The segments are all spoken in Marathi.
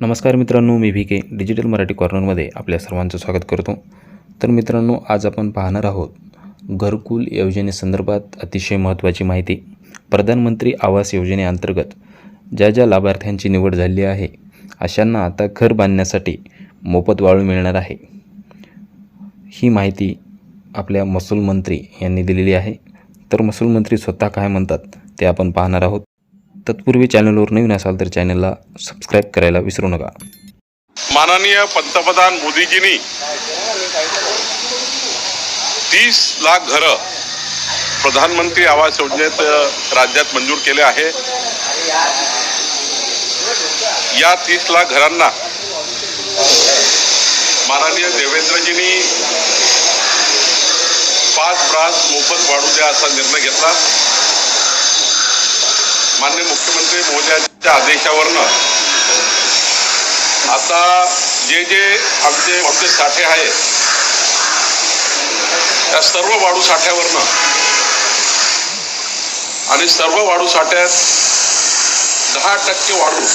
नमस्कार मित्रांनो मी व्ही के डिजिटल मराठी कॉर्नरमध्ये आपल्या सर्वांचं स्वागत करतो. तर मित्रांनो आज आपण पाहणार आहोत घरकुल योजनेसंदर्भात अतिशय महत्त्वाची माहिती. प्रधानमंत्री आवास योजनेअंतर्गत ज्या ज्या लाभार्थ्यांची निवड झाली आहे अशांना आता घर बांधण्यासाठी मोफत वाळू मिळणार आहे. ही माहिती आपल्या महसूल मंत्री यांनी दिलेली आहे. तर महसूल मंत्री स्वतः काय म्हणतात ते आपण पाहणार आहोत. तत्पूर्वी चॅनलवर नवीन असाल तर चॅनलला सबस्क्राईब करायला विसरू नका. माननीय पंतप्रधान मोदीजींनी तीस लाख घरं प्रधानमंत्री आवास योजनेत राज्यात मंजूर केले आहे. या तीस लाख घरांना माननीय देवेंद्रजींनी पाच ब्रास मोफत वाढू द्या असा निर्णय घेतला. माननीय मुख्यमंत्री महोदयांच्या आदेशावरनं आता जे जे आमचे आमचे साठे आहेत त्या सर्व वाढू साठ्यावरनं आणि सर्व वाढू साठ्यात दहा टक्के वाढू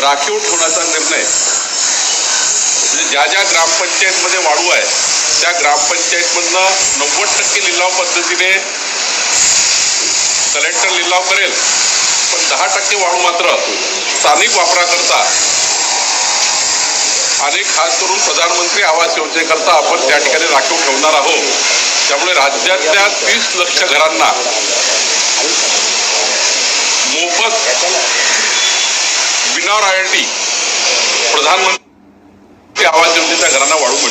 राखीव ठेवण्याचा निर्णय म्हणजे ज्या ज्या ग्रामपंचायतमध्ये वाढू आहे त्या ग्रामपंचायतमधनं नव्वद टक्के लिलाव पद्धतीने कलेक्टर लिलाव करेल. पण दहा टक्के वाढू मात्र स्थानिक वापराकरता आणि खास करून प्रधानमंत्री आवास योजनेकरता आपण त्या ठिकाणी राखीव ठेवणार आहोत. त्यामुळे राज्यातल्या तीस लक्ष घरांना मोफत विना रॉयल्टी प्रधानमंत्री आवास योजनेच्या घरांना वाढू मिळते